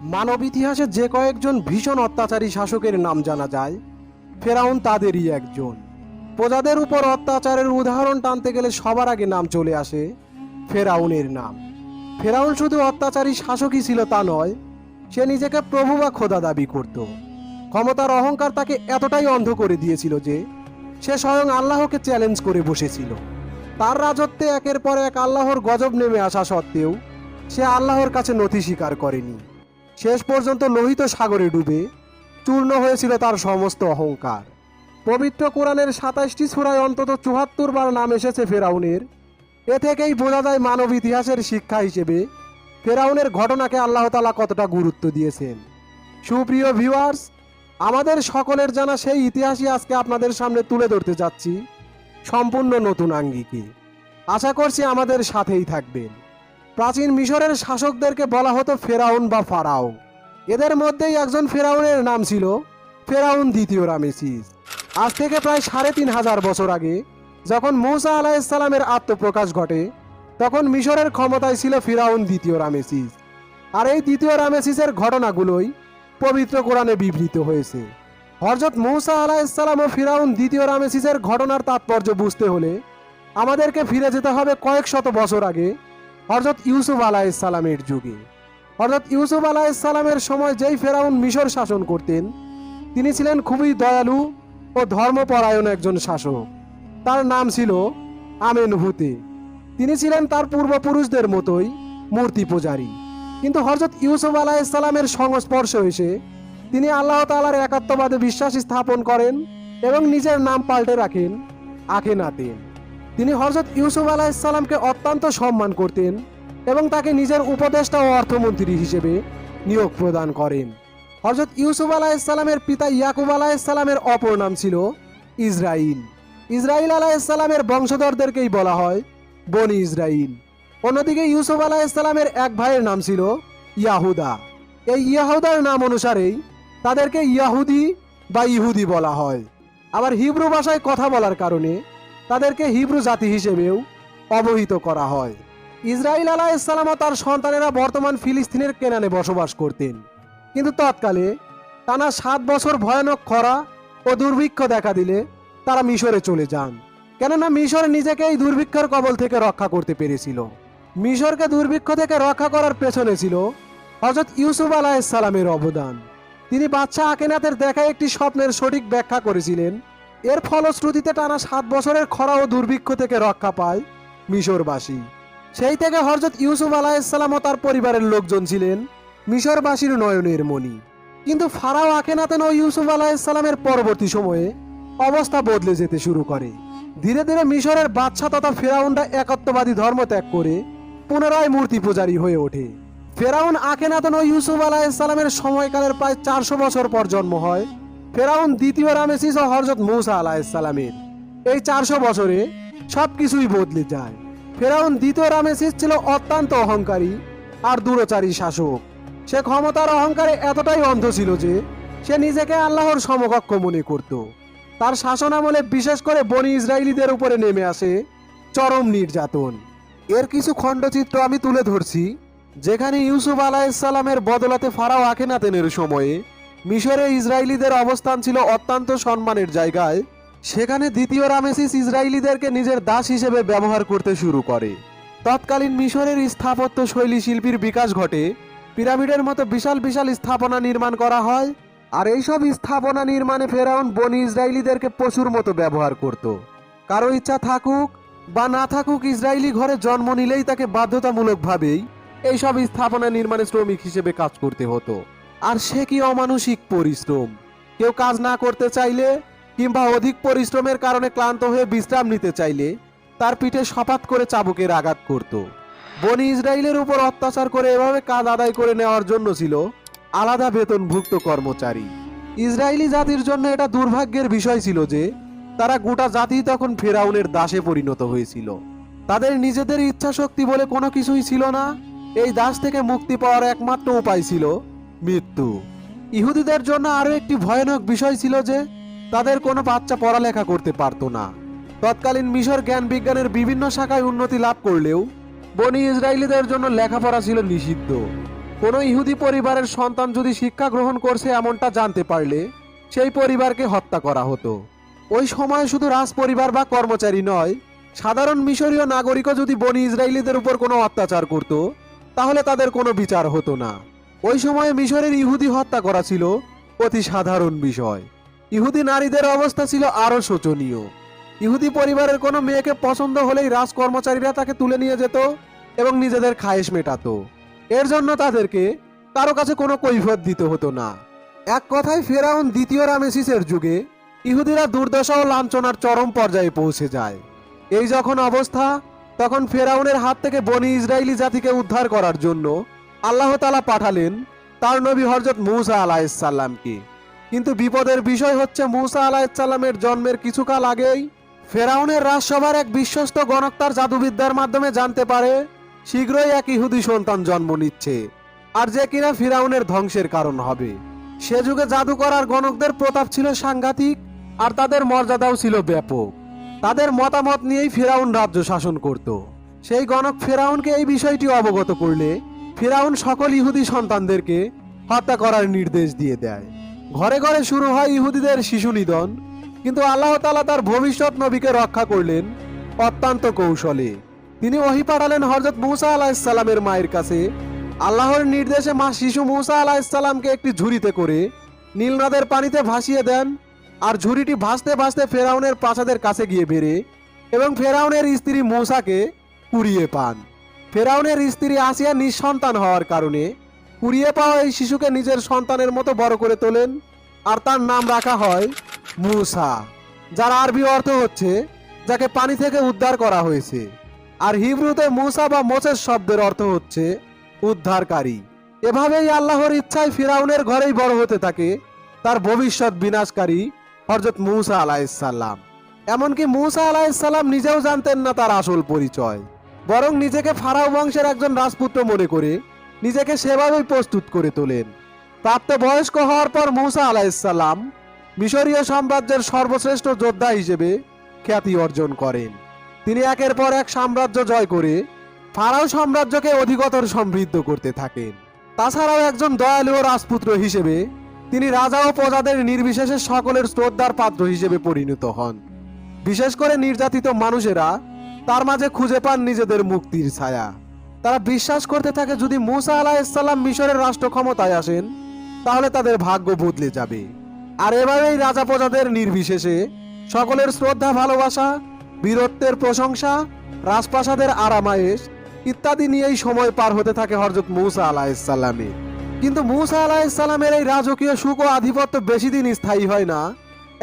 মানব ইতিহাসে যে কয়েকজন ভীষণ অত্যাচারী শাসকের নাম জানা যায়, ফেরাউন তাদেরই একজন। প্রজাদের উপর অত্যাচারের উদাহরণ টানতে গেলে সবার আগে নাম চলে আসে ফেরাউনের নাম। ফেরাউন শুধু অত্যাচারী শাসকই ছিল তা নয়, সে নিজেকে প্রভু বা খোদা দাবি করত। ক্ষমতার অহংকার তাকে এতটাই অন্ধ করে দিয়েছিল যে, সে স্বয়ং আল্লাহকে চ্যালেঞ্জ করে বসেছিল। তার রাজত্বে একের পর এক আল্লাহর গজব নেমে আসা সত্ত্বেও, সে আল্লাহর কাছে নথি স্বীকার করেনি। শেষ পর্যন্ত লোহিত সাগরে ডুবে চূর্ণ হয়েছিল তার সমস্ত অহংকার। পবিত্র কোরআনের সাতাশটি সুরায় অন্তত চুয়াত্তর বার নাম এসেছে ফেরাউনের। এ থেকেই বোঝা যায় মানব ইতিহাসের শিক্ষা হিসেবে ফেরাউনের ঘটনাকে আল্লাহ তালা কতটা গুরুত্ব দিয়েছেন। সুপ্রিয় ভিউয়ার্স, আমাদের সকলের জানা সেই ইতিহাসই আজকে আপনাদের সামনে তুলে ধরতে যাচ্ছি সম্পূর্ণ নতুন আঙ্গিকে। আশা করছি আমাদের সাথেই থাকবেন। প্রাচীন মিশরের শাসকদেরকে বলা হতো ফেরাউন বা ফারাও। এদের মধ্যেই একজন ফেরাউনের নাম ছিল ফেরাউন দ্বিতীয় রামেসিস। আজ থেকে প্রায় সাড়ে তিন হাজার বছর আগে, যখন মৌসা আলাইসালামের আত্মপ্রকাশ ঘটে, তখন মিশরের ক্ষমতায় ছিল ফিরাউন দ্বিতীয় রামেসিস। আর এই দ্বিতীয় রামেসিসের ঘটনাগুলোই পবিত্র কোরআনে বিবৃত হয়েছে। হরজত মৌসা আলাইসালাম ও ফিরাউন দ্বিতীয় রামেসিসের ঘটনার তাৎপর্য বুঝতে হলে আমাদেরকে ফিরে যেতে হবে কয়েক শত বছর আগে হরজত ইউসুফ আলাইসালামের যুগে। হরজত ইউসুফ আলাইসালামের সময় যেই ফেরাউন মিশর শাসন করতেন, তিনি ছিলেন খুবই দয়ালু ও ধর্মপরায়ণ একজন শাসক। তার নাম ছিল আমেন হুতে। তিনি ছিলেন তার পূর্বপুরুষদের মতোই মূর্তি পূজারী। কিন্তু হরজত ইউসুফ আলাইসালামের সংস্পর্শ এসে তিনি আল্লাহ তালার একাত্মবাদে বিশ্বাস স্থাপন করেন এবং নিজের নাম পাল্টে রাখেন আখেনাতেন তিনি হরজত ইউসুফ আলাইসাল্লামকে অত্যন্ত সম্মান করতেন এবং তাকে নিজের উপদেষ্টা ও অর্থমন্ত্রী হিসেবে নিয়োগ প্রদান করেন। হরজত ইউসুফ আলাইসাল্লামের পিতা ইয়াকুব আলাইসাল্লামের অপর নাম ছিল ইসরাইল ইসরাইল আলাইসাল্লামের বংশধরদেরকেই বলা হয় বনি ইসরাইল অন্যদিকে ইউসুফ আলাইসাল্লামের এক ভাইয়ের নাম ছিল ইয়াহুদা। এই ইয়াহুদার নাম অনুসারেই তাদেরকে ইয়াহুদি বা ইহুদি বলা হয়। আবার হিব্রু ভাষায় কথা বলার কারণে তাদেরকে হিব্রু জাতি হিসেবেও অবহিত করা হয়। ইসরাইল আলাইসাল্লাম ও তার সন্তানেরা বর্তমান ফিলিস্তিনের কেনানে বসবাস করতেন। কিন্তু তৎকালে টানা সাত বছর ভয়ানক খরা ও দুর্ভিক্ষ দেখা দিলে তারা মিশরে চলে যান। কেননা মিশর নিজেকে এই দুর্ভিক্ষের কবল থেকে রক্ষা করতে পেরেছিল। মিশরকে দুর্ভিক্ষ থেকে রক্ষা করার পেছনে ছিল হজরত ইউসুফ আলাহিসাল্লামের অবদান। তিনি বাচ্চা আকেনাতের দেখা একটি স্বপ্নের সঠিক ব্যাখ্যা করেছিলেন এর ফলশ্রুতিতে টানা সাত বছরের খরা ও দুর্ভিক্ষ থেকে রক্ষা পায় মিশরবাসী। সেই থেকে হজরত ইউসুফ আলাহিসাল্লাম ও তার পরিবারের লোকজন ছিলেন মিশরবাসীর নয়নের মণি। কিন্তু ফারাও আকেনাতেন ও ইউসুফ আলাহিসাল্লামের পরবর্তী সময়ে অবস্থা বদলে যেতে শুরু করে। ধীরে ধীরে মিশরের বাদশা তথা ফেরাউনরা একত্ববাদী ধর্ম ত্যাগ করে পুনরায় মূর্তি পূজারী হয়ে ওঠে। ফেরাউন আকেনাতন ও ইউসুফ আলাহিসাল্লামের সময়কালের প্রায় চারশো বছর পর জন্ম হয় ফেরাউন দ্বিতীয় রামেসিস ও হরজত মৌসা আলাহিসাল্লামের এই চারশো বছরে সব কিছুই বদলে যায়। ফেরাউন দ্বিতীয় রামেসিস ছিল অত্যন্ত অহংকারী আর দূরচারী শাসক। সে ক্ষমতার অহংকারে এতটাই অন্ধ ছিল যে সে নিজেকে আল্লাহর সমকক্ষ মনে করত। তার শাসন আমলে বিশেষ করে বনি ইসরায়েলিদের উপরে নেমে আসে চরম নির্যাতন। এর কিছু খণ্ডচিত্র আমি তুলে ধরছি, যেখানে ইউসুফ আলাহিসাল্লামের বদলাতে ফারাও আখেনাতেনের সময়ে মিশরে ইসরায়েলিদের অবস্থান ছিল অত্যন্ত সম্মানের জায়গায়। সেখানে দ্বিতীয় রামেসিস ইসরায়েলিদেরকে নিজের দাস হিসেবে ব্যবহার করতে শুরু করে। তৎকালীন মিশরের স্থাপত্য শৈলী শিল্পীর বিকাশ ঘটে। পিরামিডের মতো বিশাল বিশাল স্থাপনা নির্মাণ করা হয় আর এইসব স্থাপনা নির্মাণে ফেরাউন বনি ইসরায়েলিদেরকে পশুর মতো ব্যবহার করত। কারও ইচ্ছা থাকুক বা না থাকুক ইসরায়েলি ঘরে জন্ম নিলেই তাকে বাধ্যতামূলকভাবেই এইসব স্থাপনা নির্মাণে শ্রমিক হিসেবে কাজ করতে হতো। আর সে কি অমানসিক পরিশ্রম? কেউ কাজ না করতে চাইলে কিংবা অধিক পরিশ্রমের কারণে ক্লান্ত হয়ে বিশ্রাম নিতে চাইলে তার পিঠে সপাত করে চাবুকের আঘাত করত। বনি ইসরায়েলের উপর অত্যাচার করে এভাবে কাজ আদায় করে নেওয়ার জন্য ছিল আলাদা বেতনভুক্ত কর্মচারী। ইসরায়েলি জাতির জন্য এটা দুর্ভাগ্যের বিষয় ছিল যে তারা গোটা জাতি তখন ফেরাউনের দাসে পরিণত হয়েছিল। তাদের নিজেদের ইচ্ছা শক্তি বলে কোনো কিছুই ছিল না। এই দাস থেকে মুক্তি পাওয়ার একমাত্র উপায় ছিল মৃত্যু। ইহুদিদের জন্য আরও একটি ভয়ানক বিষয় ছিল যে, তাদের কোনো বাচ্চা পড়ালেখা করতে পারতো না। তৎকালীন মিশর জ্ঞান বিজ্ঞানের বিভিন্ন শাখায় উন্নতি লাভ করলেও, বনি ইসরায়েলিদের জন্য লেখাপড়া ছিল নিষিদ্ধ। কোনো ইহুদি পরিবারের সন্তান যদি শিক্ষা গ্রহণ করছে এমনটা জানতে পারলে, সেই পরিবারকে হত্যা করা হতো। ওই সময় শুধু রাজ পরিবার বা কর্মচারী নয়, সাধারণ মিশরীয় নাগরিকও যদি বনি ইসরায়েলিদের উপর কোনো অত্যাচার করত, তাহলে তাদের কোনো বিচার হতো না। ওই সময়ে মিশরের ইহুদি হত্যা করা ছিল অতি সাধারণ বিষয়। ইহুদি নারীদের অবস্থা ছিল আরও শোচনীয়। ইহুদি পরিবারের কোনো মেয়েকে পছন্দ হলেই রাজ কর্মচারীরা তাকে তুলে নিয়ে যেত এবং নিজেদের খায়েশ মেটাতো। এর জন্য তাদেরকে কারও কাছে কোনো কৈফত দিতে হতো না। এক কথায় ফেরাউন দ্বিতীয় রামেসিসের যুগে ইহুদিরা দুর্দশা ও লাঞ্ছনার চরম পর্যায়ে পৌঁছে যায়। এই যখন অবস্থা, তখন ফেরাউনের হাত থেকে বনি ইসরায়েলি জাতিকে উদ্ধার করার জন্য আল্লাহ তালা পাঠালেন তার নবী হরজত মুসা আলাহিসাল্লামকে কিন্তু বিপদের বিষয় হচ্ছে মুসা আলাহিসাল্লামের জন্মের কিছুকাল আগেই ফেরাউনের রাজসভার এক বিশ্বস্ত গণকতার জাদুবিদ্যার মাধ্যমে জানতে পারে, শীঘ্রই এক ইহুদি সন্তান জন্ম নিচ্ছে আর যে কিনা ফিরাউনের ধ্বংসের কারণ হবে। সে যুগে জাদু করার গণকদের প্রতাপ ছিল সাংঘাতিক আর তাদের মর্যাদাও ছিল ব্যাপক। তাদের মতামত নিয়েই ফেরাউন রাজ্য শাসন করত। সেই গণক ফেরাউনকে এই বিষয়টি অবগত করলে ফেরাউন সকল ইহুদি সন্তানদেরকে হত্যা করার নির্দেশ দিয়ে দেয়। ঘরে ঘরে শুরু হয় ইহুদিদের শিশু নিধন, কিন্তু আল্লাহ তালা তার ভবিষ্যৎ নবীকে রক্ষা করলেন অত্যন্ত কৌশলে। তিনি ওহি পাঠালেন হজরত মুসা আলাহিসাল্লামের মায়ের কাছে। আল্লাহর নির্দেশে মা শিশু মুসা আলাহিসাল্লামকে একটি ঝুড়িতে করে নীল নদের পানিতে ভাসিয়ে দেন আর ঝুড়িটি ভাসতে ভাসতে ফেরাউনের প্রাসাদের কাছে গিয়ে বেড়ে এবং ফেরাউনের স্ত্রী মূসাকে কুড়িয়ে পান। ফেরাউনের স্ত্রী আসিয়া নিঃসন্তান হওয়ার কারণে কুড়িয়ে পাওয়া এই শিশুকে নিজের সন্তানের মতো বড় করে তোলেন আর তার নাম রাখা হয় মুসা, যার আরবি অর্থ হচ্ছে, যাকে পানি থেকে উদ্ধার করা হয়েছে। আর হিব্রুতে মুসা বা মোসেস শব্দের অর্থ হচ্ছে উদ্ধারকারী। এভাবেই আল্লাহর ইচ্ছায় ফিরাউনের ঘরেই বড় হতে থাকে তার ভবিষ্যৎ বিনাশকারী হরজত মুসা আলাইসাল্লাম এমনকি মুসা আলাইসাল্লাম নিজেও জানতেন না তার আসল পরিচয়। বরং নিজেকে ফারাও বংশের একজন রাজপুত্র মনে করে নিজেকে সেভাবেই প্রস্তুত করে তোলেন। প্রাপ্ত বয়স্ক হওয়ার পর মুসা আলাইসাল্লাম মিশরীয় সাম্রাজ্যের সর্বশ্রেষ্ঠ যোদ্ধা হিসেবে খ্যাতি অর্জন করেন। তিনি একের পর এক সাম্রাজ্য জয় করে ফারাও সাম্রাজ্যকে অধিকতর সমৃদ্ধ করতে থাকেন। তাছাড়াও একজন দয়ালু রাজপুত্র হিসেবে তিনি রাজা ও প্রজাদের নির্বিশেষে সকলের শ্রদ্ধার পাত্র হিসেবে পরিণত হন। বিশেষ করে নির্যাতিত মানুষেরা তার মাঝে খুঁজে পান নিজেদের মুক্তির ছায়া। তারা বিশ্বাস করতে থাকে যদি মুসা আলাহিসাল্লাম মিশরের রাষ্ট্র ক্ষমতায় আসেন, তাহলে তাদের ভাগ্য বদলে যাবে। আর এভাবেই রাজা প্রজাদের নির্বিশেষে সকলের শ্রদ্ধা, ভালোবাসা, বীরত্বের প্রশংসা, রাজপ্রাসাদের আরামায়েশ ইত্যাদি নিয়েই সময় পার হতে থাকে হরজত মুসা আলাহিসাল্লামের কিন্তু মুসা আলাহিসাল্লামের এই রাজকীয় সুখ ও আধিপত্য বেশি দিন স্থায়ী হয় না।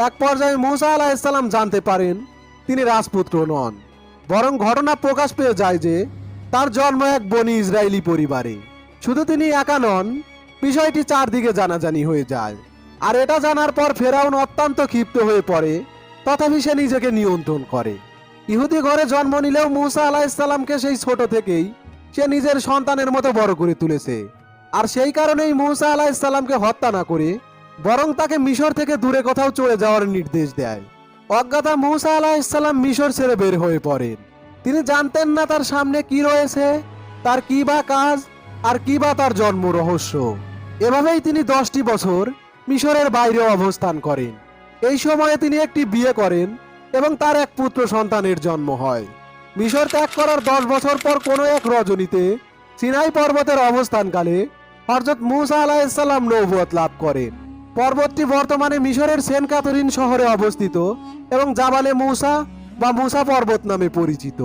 এক পর্যায়ে মুসা আলাহিসাল্লাম জানতে পারেন তিনি রাজপুত্র নন। বরং ঘটনা প্রকাশ পেয়ে যায় যে তার জন্ম এক বনি ইসরায়েলি পরিবারে। শুধু তিনি একা নন, বিষয়টি চারদিকে জানাজানি হয়ে যায়। আর এটা জানার পর ফেরাউন অত্যন্ত ক্ষিপ্ত হয়ে পড়ে, তথাপি সে নিজেকে নিয়ন্ত্রণ করে। ইহুদি ঘরে জন্ম নিলেও মুসা আলাহিসাল্লামকে সেই ছোট থেকেই সে নিজের সন্তানের মতো বড় করে তুলেছে। আর সেই কারণেই মুসা আলাহিসাল্লামকে হত্যা না করে, বরং তাকে মিশর থেকে দূরে কোথাও চলে যাওয়ার নির্দেশ দেয়। অজ্ঞাতা মুসা আলাহিসাল্লাম মিশর ছেড়ে বের হয়ে পড়েন তিনি জানতেন না তার সামনে কি রয়েছে, তার কি বা কাজ, আর কি বা তার জন্ম রহস্য। এভাবেই তিনি দশটি বছর মিশরের বাইরে অবস্থান করেন। এই সময়ে তিনি একটি বিয়ে করেন এবং তার এক পুত্র সন্তানের জন্ম হয়। মিশর ত্যাগ করার দশ বছর পর কোনো এক রজনীতে সিনাই পর্বতের অবস্থানকালে হরজত মুসা আলাহিসাল্লাম নৌবত লাভ করেন। পর্বতটি বর্তমানে মিশরের সেন্ট ক্যাথরিন শহরে অবস্থিত এবং জাবালে মৌসা বা মুসা পর্বত নামে পরিচিত।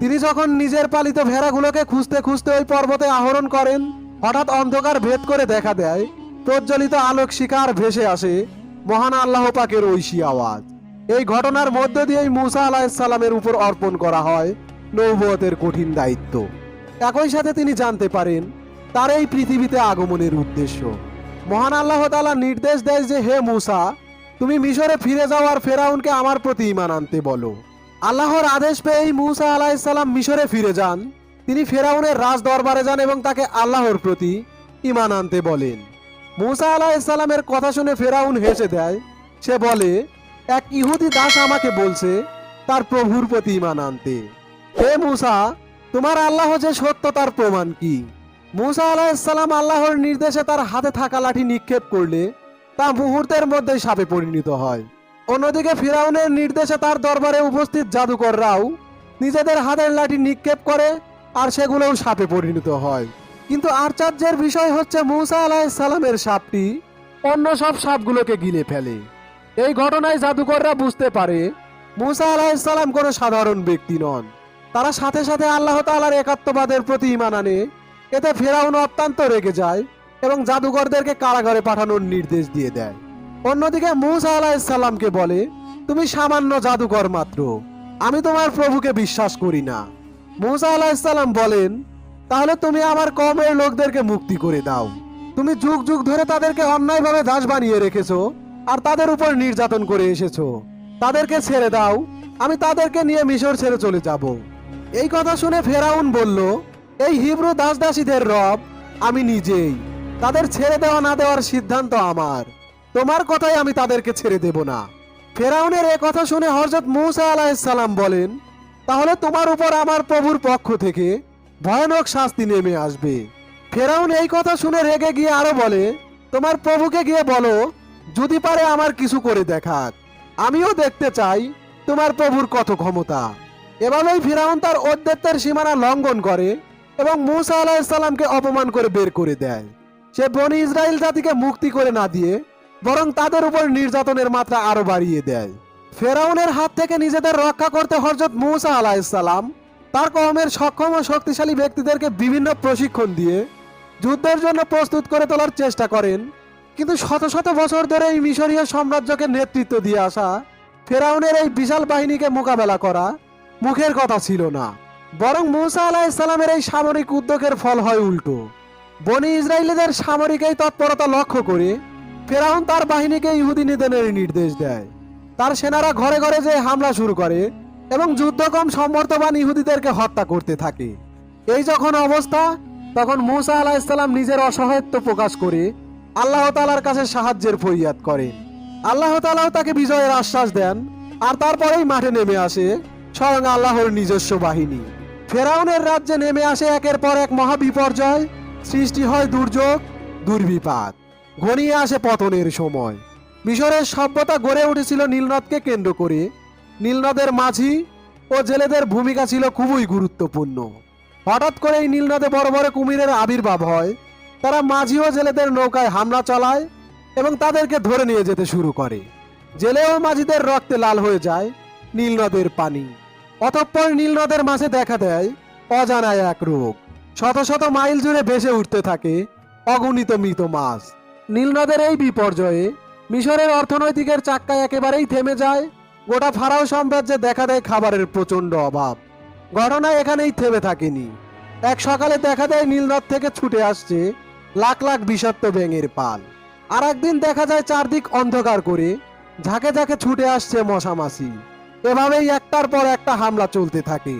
তিনি যখন নিজের পালিত ভেড়াগুলোকে খুঁজতে খুঁজতে ওই পর্বতে আহরণ করেন, হঠাৎ অন্ধকার ভেদ করে দেখা দেয়, প্রজ্বলিত আলোক শিকার ভেসে আসে মহান আল্লাহ পাকের ঐশী আওয়াজ। এই ঘটনার মধ্য দিয়েই মুসা আলাহিসাল্লামের উপর অর্পণ করা হয় নৌবতের কঠিন দায়িত্ব। একই সাথে তিনি জানতে পারেন, তার এই পৃথিবীতে আগমনের উদ্দেশ্য। মহান আল্লাহ তালা নির্দেশ দেয় যে, হে মুসা, তুমি মিশরে ফিরে যাও আর ফেরাউনকে আমার প্রতি ইমান আনতে বলো। আল্লাহর আদেশ পেয়েই মুসা আলাহিসাল্লাম মিশরে ফিরে যান। তিনি ফেরাউনের রাজ দরবারে যান এবং তাকে আল্লাহর প্রতি ইমান আনতে বলেন। মুসা আলাহিসাল্লামের কথা শুনে ফেরাউন হেসে দেয়, সে বলে, এক ইহুদি দাস আমাকে বলছে, তার প্রভুর প্রতি ইমান আনতে। হে মুসা, তোমার আল্লাহ যে সত্য, তার প্রমাণ কি? মুসা আলাহিসাল্লাম আল্লাহর নির্দেশে তার হাতে থাকা লাঠি নিক্ষেপ করলে তা মুহূর্তের মধ্যেই সাপে পরিণত হয়। অন্যদিকে ফিরাউনের নির্দেশে তার দরবারে উপস্থিত জাদুকররাও নিজেদের হাতের লাঠি নিক্ষেপ করে আর সেগুলোও সাপে পরিণত হয়। কিন্তু আশ্চর্যের বিষয় হচ্ছে মুসা আলাহিসাল্লামের সাপটি অন্য সব সাপগুলোকে গিলে ফেলে। এই ঘটনায় জাদুকররা বুঝতে পারে মুসা আলাহিসাল্লাম কোনো সাধারণ ব্যক্তি নন। তারা সাথে সাথে আল্লাহ তাআলার একাত্মবাদের প্রতি ইমান আনে এতে ফেরাউন অত্যন্ত রেগে যায় এবং জাদুকরদেরকে কারাগারে পাঠানোর নির্দেশ দিয়ে দেয়। অন্যদিকে মুসা আলাহিসাল্লামকে বলে, তুমি সামান্য জাদুকর মাত্র। আমি তোমার প্রভুকে বিশ্বাস করি না। মুসা আলাহিসাল্লাম বলেন, তাহলে তুমি আমার কমের লোকদেরকে মুক্তি করে দাও। তুমি যুগ যুগ ধরে তাদেরকে অন্যায়ভাবে দাস বানিয়ে রেখেছো আর তাদের উপর নির্যাতন করে এসেছ। তাদেরকে ছেড়ে দাও, আমি তাদেরকে নিয়ে মিশর ছেড়ে চলে যাব। এই কথা শুনে ফেরাউন বলল এই হিব্রু দাস দাসীদের রব আমি নিজেই। তাদের ছেড়ে দেওয়া না দেওয়ার সিদ্ধান্ত আমার। তোমার কথাই আমি তাদেরকে ছেড়ে দেব না। ফেরাউনের এ কথা শুনে হযরত মূসা আলাইসাল্লাম বলেন, তাহলে তোমার উপর আমার প্রভুর পক্ষ থেকে ভয়ানক শাস্তি নেমে আসবে। ফেরাউন এই কথা শুনে রেগে গিয়ে আরও বলে, তোমার প্রভুকে গিয়ে বলো, যদি পারে আমার কিছু করে দেখাক। আমিও দেখতে চাই তোমার প্রভুর কত ক্ষমতা। এভাবেই ফিরাউন তার অধ্যত্বের সীমানা লঙ্ঘন করে। এবং মুসা আলাহিসাল্লামকে অপমান করে বের করে দেয়। সে বনি ইসরায়েল জাতিকে মুক্তি করে না দিয়ে বরং তাদের উপর নির্যাতনের মাত্রা আরও বাড়িয়ে দেয়। ফেরাউনের হাত থেকে নিজেদের রক্ষা করতে হরজত মুসা আলাহিসাল্লাম তার কমের সক্ষম ও শক্তিশালী ব্যক্তিদেরকে বিভিন্ন প্রশিক্ষণ দিয়ে যুদ্ধের জন্য প্রস্তুত করে তোলার চেষ্টা করেন। কিন্তু শত শত বছর ধরে এই মিশরীয় সাম্রাজ্যকে নেতৃত্ব দিয়ে আসা ফেরাউনের এই বিশাল বাহিনীকে মোকাবেলা করা মুখের কথা ছিল না। বরং মুসা আলাহিসাল্লামের এই সামরিক উদ্যোগের ফল হয় উল্টো। বনি ইসরায়েলিদের সামরিক এই তৎপরতা লক্ষ্য করে ফেরাউন তার বাহিনীকে ইহুদি নিধনের নির্দেশ দেয়। তার সেনারা ঘরে ঘরে যে হামলা শুরু করে এবং যুদ্ধকম সমর্থবান ইহুদিদেরকে হত্যা করতে থাকে। এই যখন অবস্থা, তখন মুসা আলাহিসাল্লাম নিজের অসহায়ত্ব প্রকাশ করে আল্লাহ তালার কাছে সাহায্যের ফরিয়াদ করেন। আল্লাহ তালাও তাকে বিজয়ের আশ্বাস দেন আর তারপরেই মাঠে নেমে আসে, স্বয়ং আল্লাহর নিজস্ব বাহিনী। ফেরাউনের রাজ্যে নেমে আসে একের পর এক মহাবিপর্যয়। সৃষ্টি হয় দুর্যোগ, দুর্বিপাক। ঘনিয়ে আসে পতনের সময়। মিশরের সভ্যতা গড়ে উঠেছিল নীলনদকে কেন্দ্র করে। নীলনদের মাঝি ও জেলেদের ভূমিকা ছিল খুবই গুরুত্বপূর্ণ। হঠাৎ করে এই নীলনদে বড় বড় কুমিরের আবির্ভাব হয়। তারা মাঝি ও জেলেদের নৌকায় হামলা চালায় এবং তাদেরকে ধরে নিয়ে যেতে শুরু করে। জেলে ও মাঝিদের রক্তে লাল হয়ে যায় নীলনদের পানি। অতঃপর নীলনদের মাঝে দেখা দেয় অজানায় এক রোগ শত শত মাইল জুড়ে ভেসে উঠতে থাকে অগণিত মৃত মাছ। নীলনদের এই বিপর্যয়ে মিশরের অর্থনৈতিকের চাক্কা একেবারেই থেমে যায় গোটা ফারাও সাম্রাজ্যে দেখা দেয় খাবারের প্রচণ্ড অভাব। ঘটনা এখানেই থেমে থাকেনি। এক সকালে দেখা দেয় নীলনদ থেকে ছুটে আসছে লাখ লাখ বিষাক্ত ব্যাঙের পাল। আর একদিন দেখা যায় চারদিক অন্ধকার করে ঝাঁকে ঝাঁকে ছুটে আসছে মশামাছি। এভাবেই একটার পর একটা হামলা চলতে থাকে।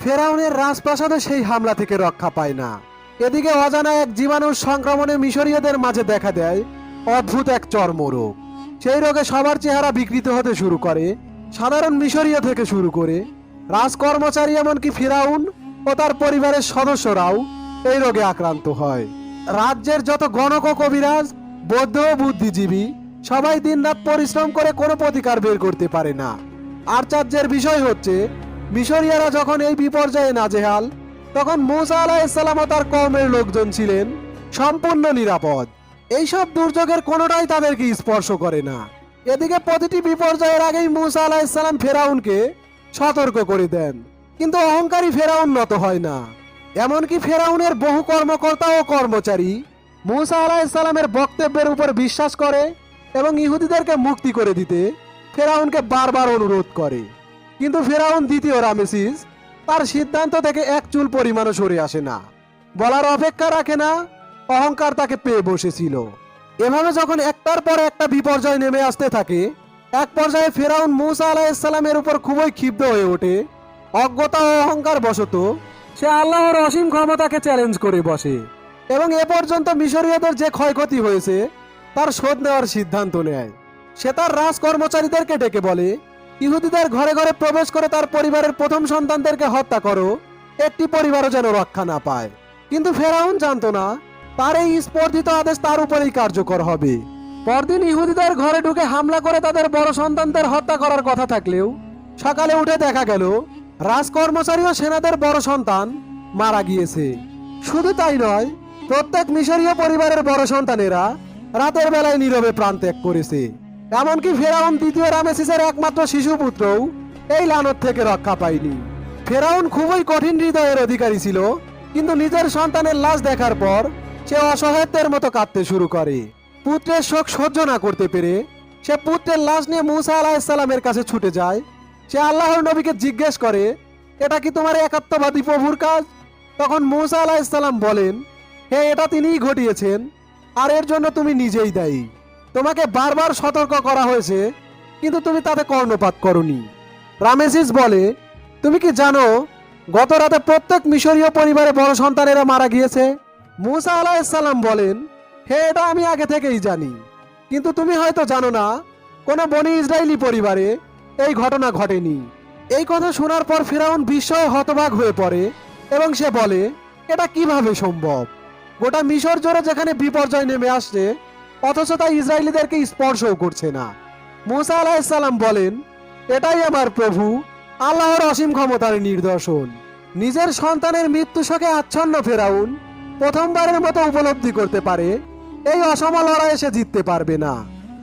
ফেরাউনের রাজপ্রাসাদে সেই হামলা থেকে রক্ষা পায় না। এদিকে অজানা এক জীবাণুর সংক্রমণে মিশরীয়দের মাঝে দেখা দেয় অদ্ভুত এক চর্মরোগ। সেই রোগে সবার চেহারা বিকৃত হতে শুরু করে, সাধারণ মিশরীয় থেকে শুরু করে, রাজকর্মচারী এমনকি ফিরাউন ও তার পরিবারের সদস্যরাও এই রোগে আক্রান্ত হয়। রাজ্যের যত গণক কবিরাজ, বৌদ্ধ বুদ্ধিজীবী সবাই দিনরাত পরিশ্রম করে কোনো প্রতিকার বের করতে পারে না। আশ্চর্যের বিষয় হচ্ছে, মিশরীয়রা যখন এই বিপর্যয়ে নাজেহাল, তখন মুসা আলাহিসাল্লাম ও তার কমের লোকজন ছিলেন সম্পূর্ণ নিরাপদ। এইসব দুর্যোগের কোনোটাই তাদেরকে স্পর্শ করে না। এদিকে প্রতিটি বিপর্যয়ের আগেই মুসা আলাহিসাল্লাম ফেরাউনকে সতর্ক করে দেন। কিন্তু অহংকারী ফেরাউন নত হয় না। এমনকি ফেরাউনের বহু কর্মকর্তা ও কর্মচারী মুসা আলাহিসাল্লামের বক্তব্যের উপর বিশ্বাস করে এবং ইহুদিদেরকে মুক্তি করে দিতে ফেরাউনকে বারবার অনুরোধ করে। কিন্তু ফেরাউন দ্বিতীয় রামেসিস, তার সিদ্ধান্ত থেকে এক চুল পরিমাণও সরে আসে না। বলার অপেক্ষা রাখে না, অহংকার তাকে পেয়ে বসেছিল। এভাবে যখন একটার পর একটা বিপর্যয় নেমে আসতে থাকে, এক পর্যায়ে ফেরাউন মুসা আলাহিসাল্লামের উপর খুবই ক্ষিপ্ত হয়ে ওঠে। অজ্ঞতা ও অহংকার বশত, সে আল্লাহর অসীম ক্ষমতাকে চ্যালেঞ্জ করে বসে এবং এ পর্যন্ত মিশরীয়দের যে ক্ষয়ক্ষতি হয়েছে, তার শোধ নেওয়ার সিদ্ধান্ত নেয়। সে তার রাজ কর্মচারীদেরকে ডেকে বলে, ইহুদিদের ঘরে ঘরে প্রবেশ করে তার পরিবারের প্রথম সন্তানদেরকে হত্যা করো, একটি পরিবারও যেন রক্ষা না পায়। কিন্তু ফেরাউন জানতো না, তার এই স্পর্ধিত আদেশ তার উপরেই কার্যকর হবে। পরদিন ইহুদিদের ঘরে ঢুকে হামলা করে তাদের বড় সন্তানদের হত্যা করার কথা থাকলেও, সকালে উঠে দেখা গেল, রাজকর্মচারী ও সেনাদের বড় সন্তান মারা গিয়েছে। শুধু তাই নয়, প্রত্যেক মিশরীয় পরিবারের বড় সন্তানেরা রাতের বেলায় নীরবে প্রাণ ত্যাগ করেছে। এমনকি ফেরাউন দ্বিতীয় রামেসিসের একমাত্র শিশুপুত্রও এই লানত থেকে রক্ষা পায়নি। ফেরাউন খুবই কঠিন হৃদয়ের অধিকারী ছিল, কিন্তু নিজের সন্তানের লাশ দেখার পর সে অসহায়ত্বের মতো কাঁদতে শুরু করে। পুত্রের শোক সহ্য না করতে পেরে সে পুত্রের লাশ নিয়ে মুসা আলাহিসাল্লামের কাছে ছুটে যায়। সে আল্লাহর নবীকে জিজ্ঞেস করে, এটা কি তোমার একাত্মবাদী প্রভুর কাজ? তখন মুসা আলাহিসাল্লাম বলেন হে এটা তিনিই ঘটিয়েছেন, আর এর জন্য তুমি নিজেই দায়ী। তোমাকে বারবার সতর্ক করা হয়েছে, কিন্তু তুমি তাতে কর্ণপাত করনি। রামেসিস বলে, তুমি কি জানো, গত রাতে প্রত্যেক মিশরীয় পরিবারে বড় সন্তানেরা মারা গিয়েছে? মুসা আলাহিসাল্লাম বলেন, হে, এটা আমি আগে থেকেই জানি। কিন্তু তুমি হয়তো জানো না, কোনো বনি ইসরায়েলি পরিবারে এই ঘটনা ঘটেনি। এই কথা শোনার পর ফেরাউন বিস্ময়ে হতবাক হয়ে পড়ে এবং সে বলে, এটা কীভাবে সম্ভব? গোটা মিশর জোরে যেখানে বিপর্যয় নেমে আসছে অথচ তা ইসরায়েলিদেরকে স্পর্শও করছে না। মুসা আলাহিসাল্লাম বলেন, এটাই আমার প্রভু, আল্লাহর অসীম ক্ষমতার নিদর্শন। নিজের সন্তানের মৃত্যু শোকে আচ্ছন্ন ফেরাউন প্রথমবারের মতো উপলব্ধি করতে পারে, এই অসম লড়াই সে জিততে পারবে না।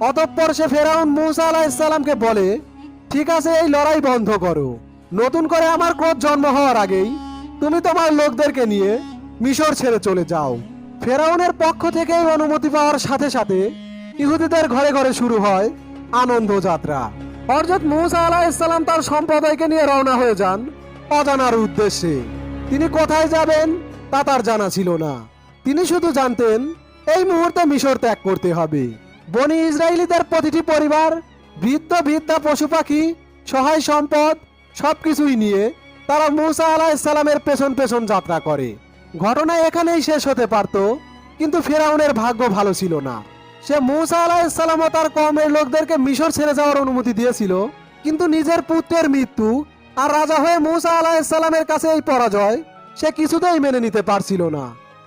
অতঃপর সে ফেরাউন মুসা আলাহিসাল্লামকে বলে, ঠিক আছে, এই লড়াই বন্ধ করো। নতুন করে আমার ক্রোধ জন্ম হওয়ার আগেই তুমি তোমার লোকদেরকে নিয়ে মিশর ছেড়ে চলে যাও। ফেরাউনের পক্ষ থেকে অনুমতি পাওয়ার সাথে সাথে ইহুদিদের ঘরে ঘরে শুরু হয় আনন্দ যাত্রা। হরজত মুসা আলাহিসাল্লাম তার সম্প্রদায়কে নিয়ে রওনা হয়ে যান অজানার উদ্দেশ্যে। তিনি কোথায় যাবেন তা তার জানা ছিল না। তিনি শুধু জানতেন, এই মুহূর্তে মিশর ত্যাগ করতে হবে। বনি ইসরায়েলিদের প্রতিটি পরিবার, বৃদ্ধ, বৃদ্ধা, পশু পাখি, সহায় সম্পদ, সবকিছুই নিয়ে তারা মুসা আলাহিসাল্লামের পেছন পেছন যাত্রা করে। ঘটনা এখানেই শেষ হতে পারত, কিন্তু ফেরাউনের ভাগ্য ভালো ছিল না। সে মুসা আলাহিসাল্লাম তার কমের লোকদেরকে মিশর ছেড়ে যাওয়ার অনুমতি দিয়েছিল, কিন্তু নিজের পুত্রের মৃত্যু আর রাজা হয়ে মুসা আলাহিসাল্লামের কাছে এই পরাজয় সে কিছুতেই মেনে নিতে পারছিল না।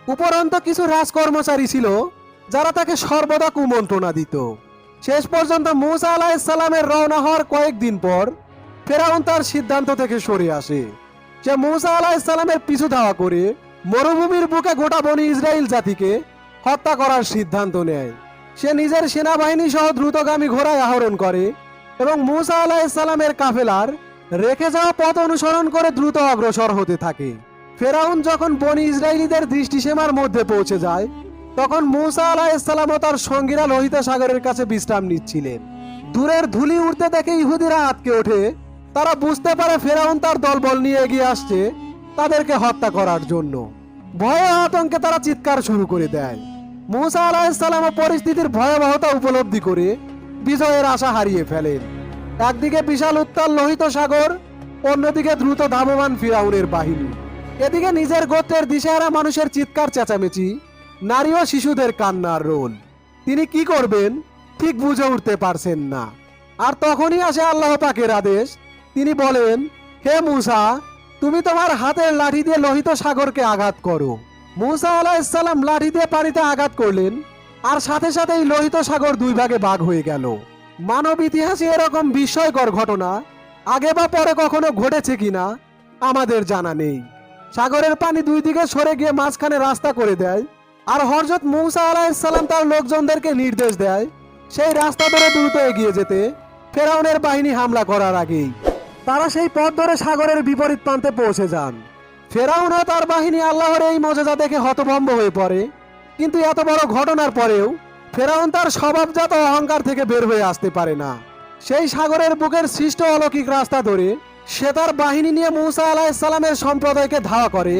উপরন্ত কিছু রাজকর্মচারী ছিল, যারা তাকে সর্বদা কুমন্ত্রণা দিত। শেষ পর্যন্ত মুসা আলাহিসাল্লামের রওনা হওয়ার কয়েকদিন পর ফেরাউন তার সিদ্ধান্ত থেকে সরে আসে। সে মুসা আলাহিসাল্লামের পিছু ধাওয়া করে মরুভূমির বুকে গোটা বনি ইসরায়েল জাতিকে হত্যা করার সিদ্ধান্ত নেয়। সে নিজের সেনাবাহিনী সহ দ্রুতগামী ঘোড়ায় আহরণ করে এবং মুসা আলাহিসাল্লামের কাফেলার রেখে যাওয়া পথ অনুসরণ করে দ্রুত অগ্রসর হতে থাকে। ফেরাউন যখন বনি ইসরায়েলিদের দৃষ্টিসীমার মধ্যে পৌঁছে যায়, তখন মুসা আলাহিসাল্লাম ও তার সঙ্গীরা লোহিত সাগরের কাছে বিশ্রাম নিচ্ছিলেন। দূরের ধুলি উঠতে দেখে ইহুদিরা আটকে ওঠে। তারা বুঝতে পারে ফেরাউন তার দলবল নিয়ে এগিয়ে আসছে। তাদেরকে হত্যা করার জন্য। ভয়ে আতঙ্কে তারা চিৎকার শুরু করে দেয়। মুসা আলাহিসাল্লাম পরিস্থিতির ভয়াবহতা উপলব্ধি করে বিজয়ের আশা হারিয়ে ফেলেন। একদিকে বিশাল উত্তাল লোহিত সাগর, অন্যদিকে দ্রুত ধাবমান ফিরাউনের বাহিনী। এদিকে নিজের গোত্রের দিশেহারা মানুষের চিৎকার চেঁচামেচি, নারী ও শিশুদের কান্নার রোল। তিনি কি করবেন, ঠিক বুঝে উঠতে পারছেন না। আর তখনই আসে আল্লাহ পাকের আদেশ। তিনি বলেন, হে মুসা তুমি তোমার হাতের লাঠি দিয়ে লোহিত সাগরকে আঘাত করো। মুসা আলাহিসাল্লাম লাঠি দিয়ে পানিতে আঘাত করলেন, আর সাথে সাথেই লোহিত সাগর দুই ভাগে ভাগ হয়ে গেল। মানব ইতিহাসে এরকম বিস্ময়কর ঘটনা আগে বা পরে কখনো ঘটেছে কিনা, আমাদের জানা নেই। সাগরের পানি দুই দিকে সরে গিয়ে মাঝখানে রাস্তা করে দেয়, আর হরজত মৌসা আলাহিসাল্লাম তার লোকজনদেরকে নির্দেশ দেয়, সেই রাস্তা ধরে দ্রুত এগিয়ে যেতে ফেরাউনের বাহিনী হামলা করার আগেই। তারা সেই পথ ধরে সাগরের বিপরীত প্রান্তে পৌঁছে যান। ফেরাউন ও তার বাহিনী আল্লাহর এই মজেজা দেখে হতভম্ব হয়ে পড়ে। কিন্তু এত বড় ঘটনার পরেও ফেরাউন তার স্বভাবজাত অহংকার থেকে বের হয়ে আসতে পারে না। সেই সাগরের বুকের সৃষ্ট অলৌকিক রাস্তা ধরে সে তার বাহিনী নিয়ে মৌসা আলাহিসাল্লামের সম্প্রদায়কে ধাওয়া করে।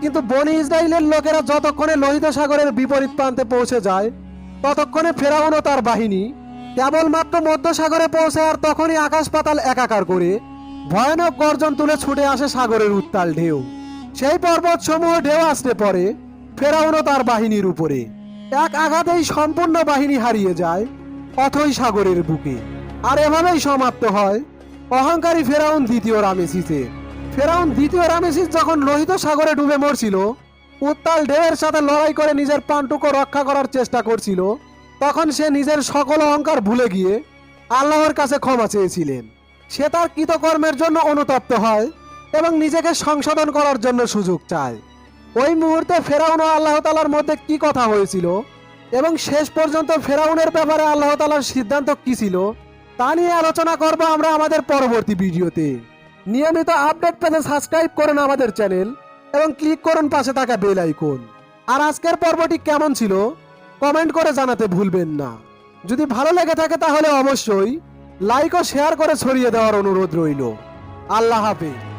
কিন্তু বনি ইসরায়েলের লোকেরা যতক্ষণে লোহিত সাগরের বিপরীত প্রান্তে পৌঁছে যায়, ততক্ষণে ফেরাউন ও তার বাহিনী কেবলমাত্র মধ্য সাগরে পৌঁছে আর তখনই আকাশ পাতাল একাকার করে ভয়ানক গর্জন তুলে ছুটে আসে সাগরের উত্তাল ঢেউ। সেই পর্বত সমূহ ঢেউ আসতে পরে ফেরাউন তার বাহিনীর উপরে। এক আঘাতেই সম্পূর্ণ বাহিনী হারিয়ে যায়, অথই সাগরের বুকে। আর এভাবেই সমাপ্ত হয় অহংকারী ফেরাউন দ্বিতীয় রামেসিসে। ফেরাউন দ্বিতীয় রামেসিস যখন লোহিত সাগরে ডুবে মরছিল, উত্তাল ঢেউয়ের সাথে লড়াই করে নিজের পানটুকু রক্ষা করার চেষ্টা করছিল, তখন সে নিজের সকল অহংকার ভুলে গিয়ে আল্লাহর কাছে ক্ষমা চেয়েছিলেন। সে তার কৃতকর্মের জন্য অনুতপ্ত হয় এবং নিজেকে সংশোধন করার জন্য সুযোগ চায়। ওই মুহূর্তে ফেরাউন ও আল্লাহ তালার মধ্যে কি কথা হয়েছিল এবং শেষ পর্যন্ত ফেরাউনের ব্যাপারে আল্লাহ তালার সিদ্ধান্ত কি ছিল, তা নিয়ে আলোচনা করব আমরা আমাদের পরবর্তী ভিডিওতে। নিয়মিত আপডেট পেতে সাবস্ক্রাইব করুন আমাদের চ্যানেল এবং ক্লিক করুন পাশে থাকা বেল আইকন। আর আজকের পর্বটি কেমন ছিল, কমেন্ট করে জানাতে ভুলবেন না। যদি ভালো লেগে থাকে তাহলে অবশ্যই লাইক ও শেয়ার করে ছড়িয়ে দেওয়ার অনুরোধ রইল। আল্লাহ হাফেজ।